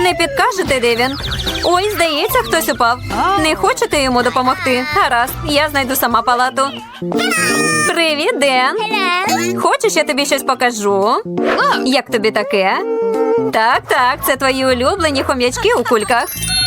Не підкажете, де він? Ой, здається, хтось упав. Не хочете йому допомогти? Гаразд, я знайду сама палату. Привіт, Ден. Хочеш, я тобі щось покажу? Як тобі таке? Так, так, це твої улюблені хом'ячки у кульках.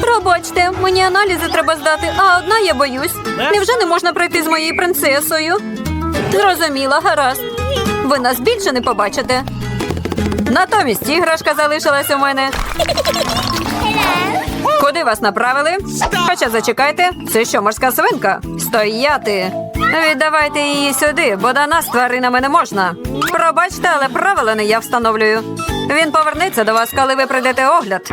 Пробачте, мені аналізи треба здати, а одна я боюсь. Невже не можна пройти з моєю принцесою? Зрозуміла, гаразд. Ви нас більше не побачите. Натомість іграшка залишилась у мене. Куди вас направили? Хоча зачекайте, це що, морська свинка? Стояти. Віддавайте її сюди, бо до нас тваринами не можна. Пробачте, але правила не я встановлюю. Він повернеться до вас, коли ви прийдете огляд.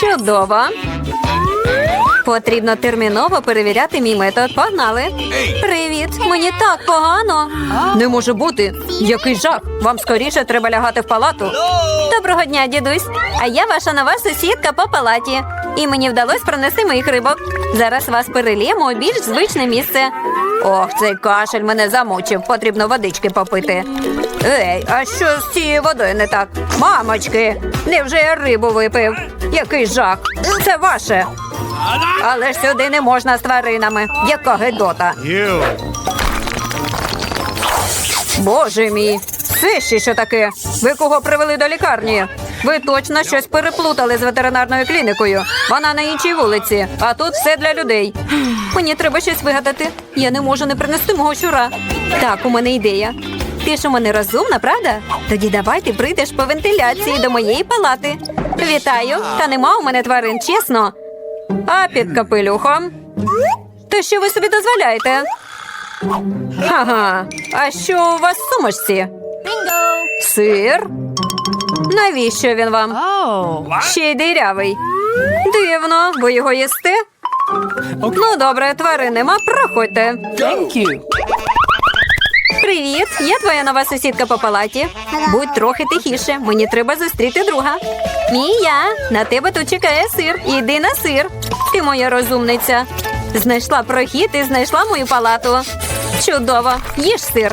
Чудово. Потрібно терміново перевіряти мій метод. Погнали. Привіт, мені так погано. Не може бути. Який жах. Вам скоріше треба лягати в палату. Доброго дня, дідусь. А я ваша нова сусідка по палаті. І мені вдалося принести моїх рибок. Зараз вас переліємо у більш звичне місце. Ох, цей кашель мене замучив. Потрібно водички попити. Ей, а що з цією водою не так? Мамочки, невже я рибу випив? Який жах. Це ваше. Але ж сюди не можна з тваринами. Яка гидота. Боже мій, це ще що таке? Ви кого привели до лікарні? Ви точно щось переплутали з ветеринарною клінікою. Вона на іншій вулиці, а тут все для людей. Мені треба щось вигадати. Я не можу не принести мого щура. Так, у мене ідея. Ти ж у мене розумна, правда? Тоді давай ти прийдеш по вентиляції до моєї палати. Вітаю, та нема у мене тварин, чесно. А під капелюхом. То що ви собі дозволяєте? Ага, а що у вас в сумочці? Сир? Навіщо він вам? Ще й дирявий. Дивно, ви його їсте? Ну, добре, тварин нема, проходьте. Thank you. Привіт, я твоя нова сусідка по палаті. Будь трохи тихіше, мені треба зустріти друга. Мія, на тебе тут чекає сир. Іди на сир. Ти моя розумниця. Знайшла прохід і знайшла мою палату. Чудово, їж сир.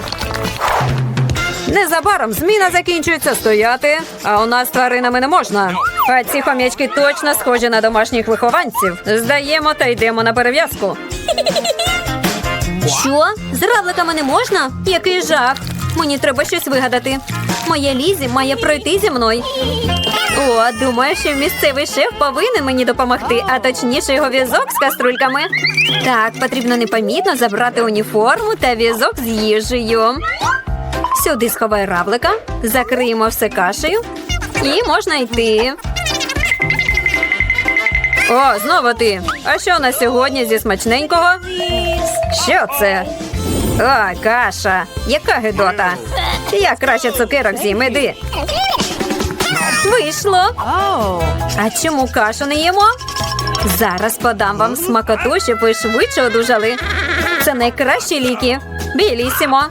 Незабаром зміна закінчується стояти, а у нас тваринами не можна. А ці хомячки точно схожі на домашніх вихованців. Здаємо та йдемо на перев'язку. Що? З равликами не можна? Який жах. Мені треба щось вигадати. Моя Лізі має пройти зі мною. О, думаю, що місцевий шеф повинен мені допомогти, а точніше його візок з каструльками. Так, потрібно непомітно забрати уніформу та візок з їжею. Сюди сховай равлика, закриємо все кашею і можна йти. О, знову ти. А що у нас сьогодні зі смачненького? Що це? О, каша. Яка гидота. Я краще цукерок з'їм, іди. Вийшло. А чому кашу не їмо? Зараз подам вам смакоту, щоб ви швидше одужали. Це найкращі ліки. Білісімо.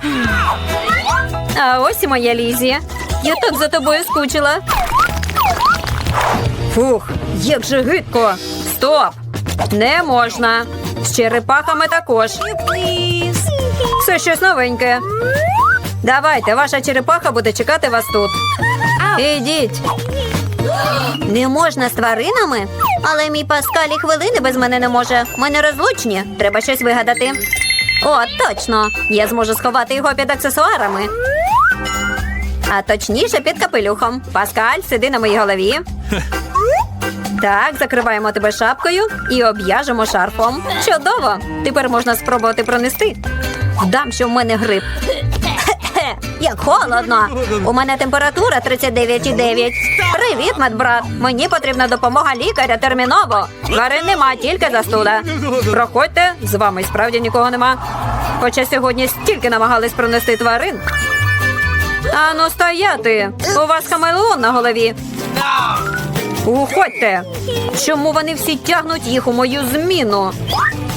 А ось і моя Лізі. Я так за тобою скучила. Фух, як же гидко. Стоп! Не можна. З черепахами також. Це щось новеньке. Давайте, ваша черепаха буде чекати вас тут. Ідіть. Не можна з тваринами? Але мій Паскаль і хвилини без мене не може. Ми не розлучні. Треба щось вигадати. О, точно! Я зможу сховати його під аксесуарами. А точніше під капелюхом. Паскаль, сиди на моїй голові. Так, закриваємо тебе шапкою і об'яжемо шарфом. Чудово! Тепер можна спробувати пронести. Дам, що в мене грип. Як холодно. У мене температура 39,9. Привіт, медбрат. Мені потрібна допомога лікаря терміново. Тварин нема, тільки застуда. Проходьте, з вами справді нікого нема. Хоча сьогодні стільки намагались пронести тварин. Ану, стояти! У вас хамелеон на голові. Уходьте! Чому вони всі тягнуть їх у мою зміну?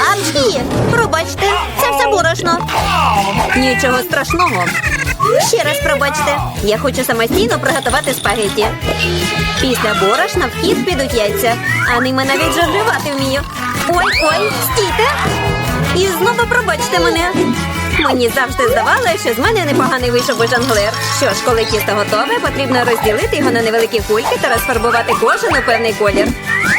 Апчхі! Пробачте, це все борошно. Нічого страшного. Ще раз пробачте. Я хочу самостійно приготувати спагеті. Після борошна в хід підуть яйця, а ними навіть жонглювати вмію. Ой, ой, стійте! І знову пробачте мене. Мені завжди здавалося, що з мене непоганий вийшов би жонглер. Що ж, коли тісто готове, потрібно розділити його на невеликі кульки та розфарбувати кожен у певний колір.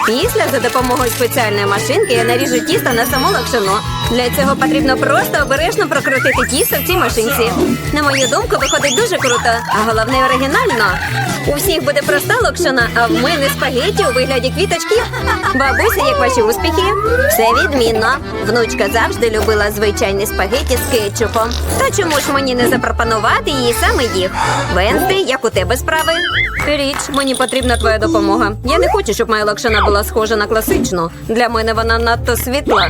Після за допомогою спеціальної машинки я наріжу тісто на саму локшину. Для цього потрібно просто обережно прокрутити тісто в цій машинці. На мою думку, виходить дуже круто, а головне оригінально. У всіх буде проста локшина, а в мене спагетті у вигляді квіточки. Бабуся, як ваші успіхи? Все відмінно. Внучка завжди любила звичайні спагетті з кетчупом. То чому ж мені не запропонувати їй саме їх? Венсти, як у тебе справи? Річ, мені потрібна твоя допомога. Я не хочу, щоб моя лакшина була схожа на класичну. Для мене вона надто світла.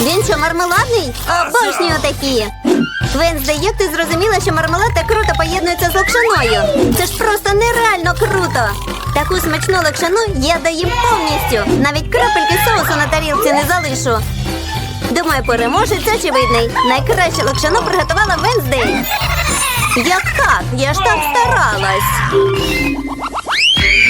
Він що, мармеладний? Обожнюю такі. Вензде, як ти зрозуміла, що мармелад так круто поєднується з локшиною? Це ж просто нереально круто. Таку смачну локшину я доїм повністю. Навіть крапельки соусу на тарілці не залишу. Думаю, переможець очевидний. Найкраще локшину приготувала Венздей. Як так? Я ж так старалась.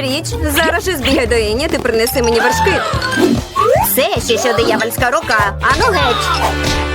Річ, зараз же збігай до Іні, ти принеси мені вершки. Все ще що диявольська рука. Ану геть.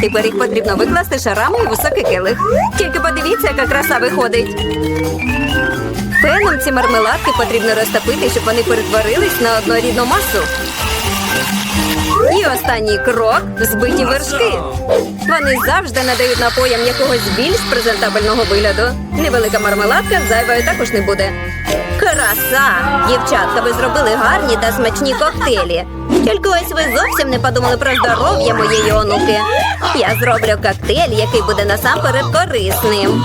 Тепер їх потрібно викласти шарами у високий келих. Тільки подивіться, яка краса виходить. Феном ці мармеладки потрібно розтопити, щоб вони перетворились на однорідну масу. І останній крок збиті вершки. Вони завжди надають напоям якогось більш презентабельного вигляду. Невелика мармеладка зайвою також не буде. Краса! Дівчатка, ви зробили гарні та смачні коктейлі. Тільки ось ви зовсім не подумали про здоров'я моєї онуки. Я зроблю коктейль, який буде насамперед корисним.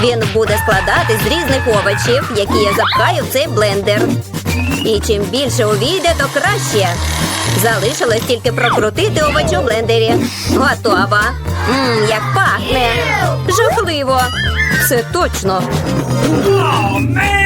Він буде складати з різних овочів, які я запхаю в цей блендер. І чим більше увійде, то краще. Залишилось тільки прокрутити овочі у блендері. Готова. Мм, як пахне. Жахливо. Це точно. Та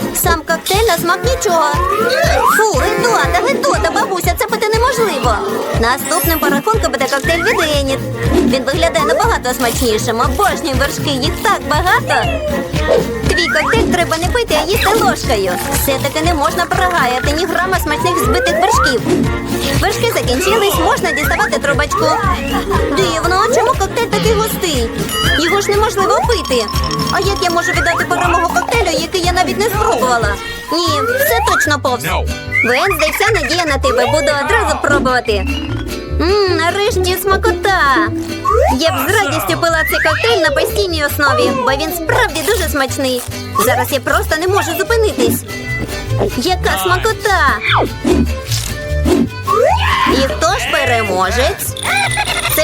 Сам коктейль на смак нічого. Фу, гидота, гидота, бабуся, це пити неможливо. Наступним по буде коктейль від Еніт. Він виглядає набагато смачнішим. Обожнюю вершки, їх так багато. Твій коктейль треба не пити, а їсти ложкою. Все-таки не можна прогаяти ні грама смачних збитих вершків. Вершки закінчились, можна діставати трубочку. Дивно, чому коктейль такий густий? Його ж неможливо пити. А як я можу віддати перемогу коктейлю, який я навіть не спробувала? Ні, все точно повз. Венздей, вся надія на тебе, буду одразу пробувати. Мм, нарешті смакота. Я б з радістю пила цей коктейль на постійній основі, бо він справді дуже смачний. Зараз я просто не можу зупинитись. Яка смакота! І хто ж переможець?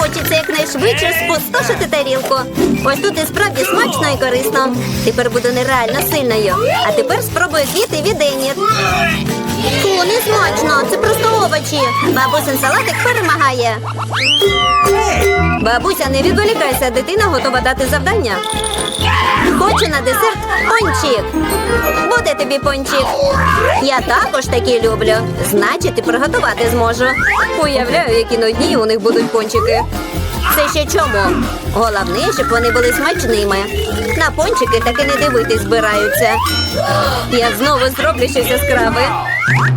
Хочеться якнайшвидше спустошити тарілку. Ось тут і справді смачно і корисно. Тепер буду нереально сильною. А тепер спробую квіти від Еніт. Фу, не смачно, це просто овочі. Бабусин салатик перемагає. Бабуся, не відволікайся, дитина готова дати завдання. Хочу на десерт пончик. Буде тобі пончик. Я також такі люблю. Значить, і приготувати зможу. Уявляю, які нудні у них будуть пончики. Це ще чому? Головне, щоб вони були смачними. На пончики таки не дивитись збираються. Я знову зроблю щось яскраве.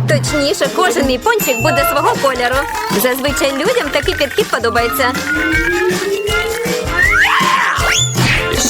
Точніше, кожен мій пончик буде свого кольору. Зазвичай людям такий підхід подобається.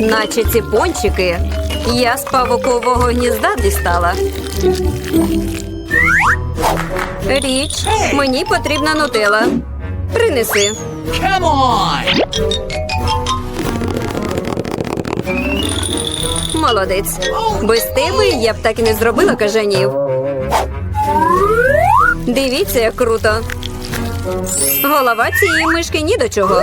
Наче ці пончики я з павукового гнізда дістала. Річ, мені потрібна нутела. Принеси. Come on! Молодець. Без тебе я б так і не зробила кажанів. Дивіться, як круто. Голова цієї мишки ні до чого.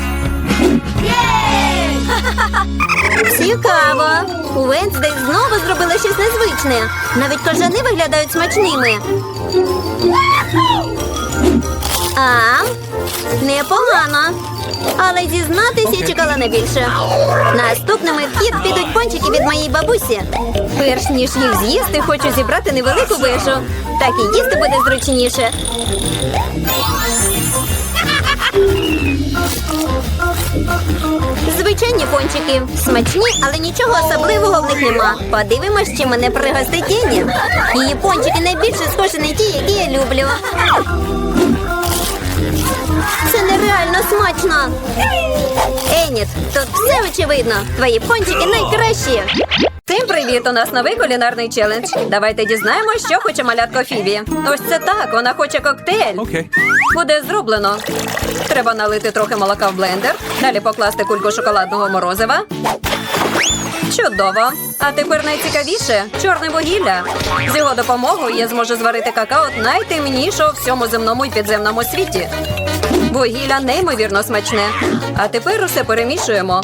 Цікаво. У Венсдей знову зробила щось незвичне. Навіть кажани виглядають смачними. А, непогано. Але зізнатись я чекала не більше. Наступними в хід підуть пончики від моєї бабусі. Перш ніж їх з'їсти, хочу зібрати невелику вежу. Так і їсти буде зручніше. Звичайні пончики. Смачні, але нічого особливого в них нема. Подивимось, чи мене пригостить Ені. Її пончики найбільше схожі на ті, які я люблю. Це нереально смачно. Еніт, тут все очевидно. Твої пончики найкращі. Всім привіт! У нас новий кулінарний челендж. Давайте дізнаємось, що хоче малятко Фібі. Ось це так, вона хоче коктейль. Okay. Буде зроблено. Треба налити трохи молока в блендер, далі покласти кульку шоколадного морозива. Чудово! А тепер найцікавіше чорне вугілля. З його допомогою я зможу зварити какао найтемнішого в всьому земному і підземному світі. Вугілля неймовірно смачне. А тепер усе перемішуємо.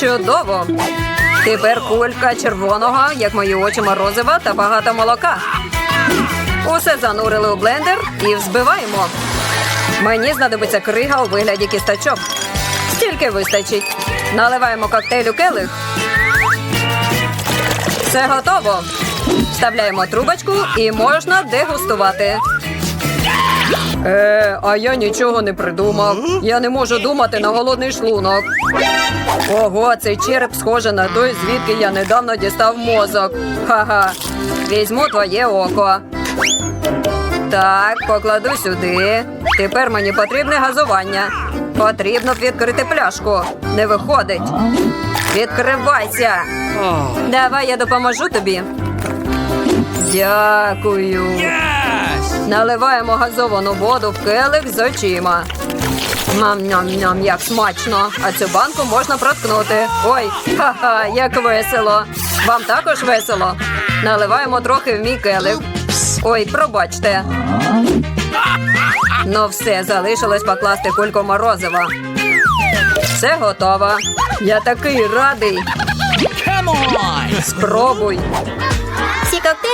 Чудово. Тепер кулька червоного, як мої очі морозива та багато молока. Усе занурили у блендер і взбиваємо. Мені знадобиться крига у вигляді кісточок. Стільки вистачить. Наливаємо коктейль у келих. Все готово. Вставляємо трубочку і можна дегустувати. Е, а я нічого не придумав. Я не можу думати на голодний шлунок. Ого, цей череп схоже на той, звідки я недавно дістав мозок. Ха-ха. Візьму твоє око. Так, покладу сюди. Тепер мені потрібне газування. Потрібно відкрити пляшку. Не виходить. Відкривайся. Давай я допоможу тобі. Дякую. Наливаємо газовану воду в келих з очима. Ням-ням-ням, як смачно. А цю банку можна проткнути. Ой, ха-ха, як весело. Вам також весело. Наливаємо трохи в мій келих. Ой, пробачте. Ну все, залишилось покласти кульку морозива. Все готово. Я такий радий. Спробуй.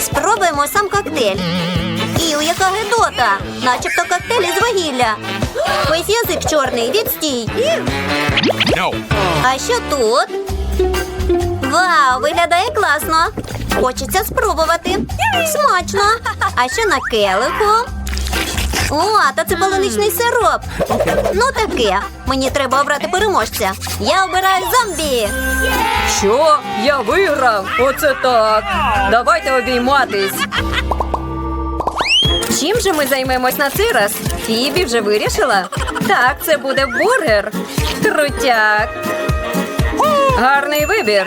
Спробуємо сам коктейль. Іу, яка гидота! Начебто коктейль із вугілля. Ось язик чорний, відстій. No. А що тут? Вау, виглядає класно. Хочеться спробувати. Смачно. А що на келиху? О, та це полуничний сироп. Ну таке. Мені треба обрати переможця. Я обираю зомбі. Що? Я виграв? Оце так. Давайте обійматись. Чим же ми займемось на цей раз? Фібі вже вирішила? Так, це буде бургер. Крутяк. Гарний вибір.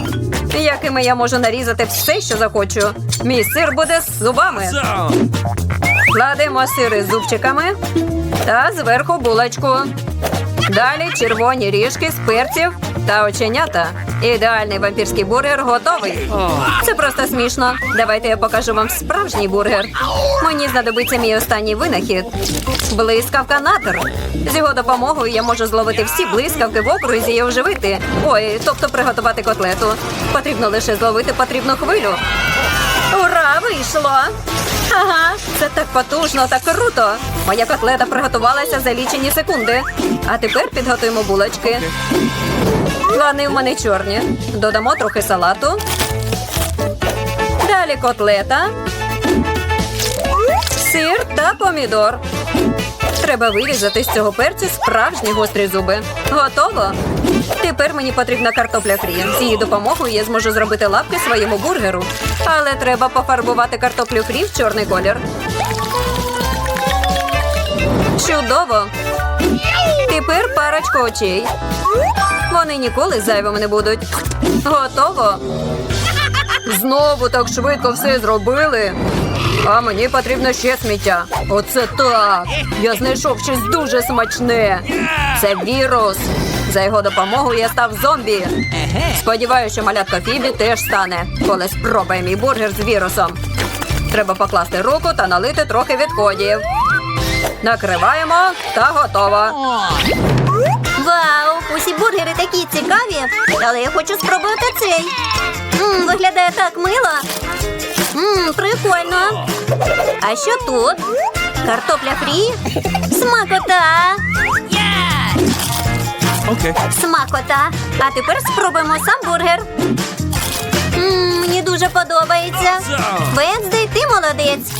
Якими я можу нарізати все, що захочу. Мій сир буде з зубами. Кладемо сири з зубчиками та зверху булочку. Далі червоні ріжки з перців та оченята. Ідеальний вампірський бургер готовий. Це просто смішно. Давайте я покажу вам справжній бургер. Мені знадобиться мій останній винахід. Блискавка натер. З його допомогою я можу зловити всі блискавки в окрузі і оживити. Ой, тобто приготувати котлету. Потрібно лише зловити потрібну хвилю. Ура, вийшло! Ага, це так потужно, так круто. Моя котлета приготувалася за лічені секунди. А тепер підготуємо булочки. Плани в мене чорні. Додамо трохи салату. Далі котлета. Сир та помідор. Треба вирізати з цього перцю справжні гострі зуби. Готово. Тепер мені потрібна картопля фрі. З її допомогою я зможу зробити лапки своєму бургеру. Але треба пофарбувати картоплю фрі в чорний колір. Чудово! Тепер парочка очей. Вони ніколи зайвими не будуть. Готово. Знову так швидко все зробили. А мені потрібно ще сміття. Оце так. Я знайшов щось дуже смачне. Це вірус. За його допомогою я став зомбі. Сподіваюся, що малятка Фібі теж стане, коли спробує мій бургер з вірусом. Треба покласти руку та налити трохи відходів. Накриваємо та готово. Вау! Усі бургери такі цікаві, але я хочу спробувати цей. Мм, виглядає так мило. Мм, прикольно. А що тут? Картопля фрі? Смакота! Okay. Смакота. А тепер спробуємо сам бургер. Мм, мені дуже подобається. Венздей, ти молодець.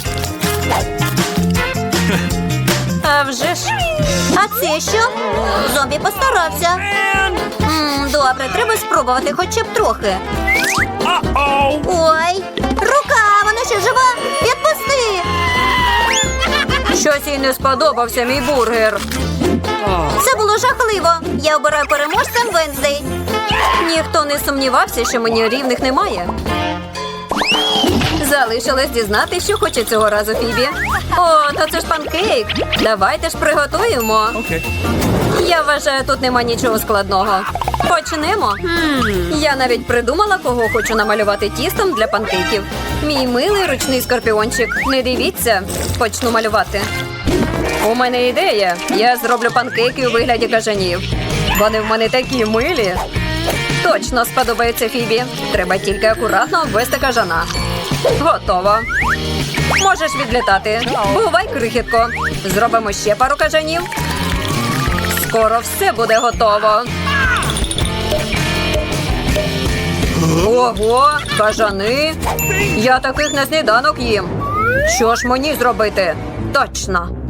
А вже ж. А це що? Зомбі постарався. Мм, добре, треба спробувати хоча б трохи. Ой, рука, вона ще жива. Відпусти. Щось їй не сподобався мій бургер. Це було жахливо. Я обираю переможцем Венздей. Ніхто не сумнівався, що мені рівних немає. Залишилось дізнати, що хоче цього разу Фібі. О, то це ж панкейк. Давайте ж приготуємо. Okay. Я вважаю, тут нема нічого складного. Почнемо. Я навіть придумала, кого хочу намалювати тістом для панкейків. Мій милий ручний скорпіончик. Не дивіться, почну малювати. У мене ідея. Я зроблю панкейки у вигляді кажанів. Вони в мене такі милі. Точно сподобається Фібі. Треба тільки акуратно обвести кажана. Готово. Можеш відлітати. Бувай, крихітко. Зробимо ще пару кажанів. Скоро все буде готово. Ого, кажани. Я таких на сніданок їм. Що ж мені зробити? Точно.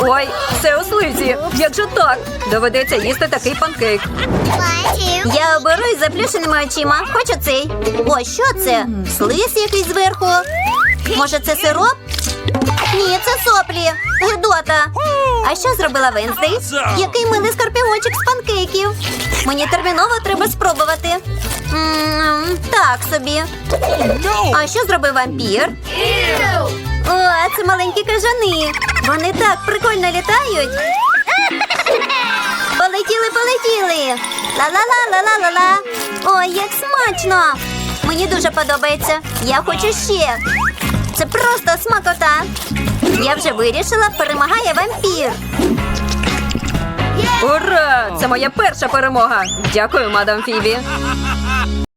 Ой, це у слизі. Як же так? Доведеться їсти такий панкейк. Я оберу із заплющеними очима. Хочу цей. О, що це? Слиз якийсь зверху. Може, це сироп? Ні, це соплі. Гидота. А що зробила Венздей? Який милий скорпіончик з панкейків. Мені терміново треба спробувати. М, так собі. А що зробив вампір? О, це маленькі кажани. Вони так прикольно літають. Полетіли, полетіли. Ла-ла-ла-ла-ла-ла-ла. Ой, як смачно. Мені дуже подобається. Я хочу ще. Це просто смакота. Я вже вирішила, перемагає вампір. Ура! Це моя перша перемога. Дякую, мадам Фібі.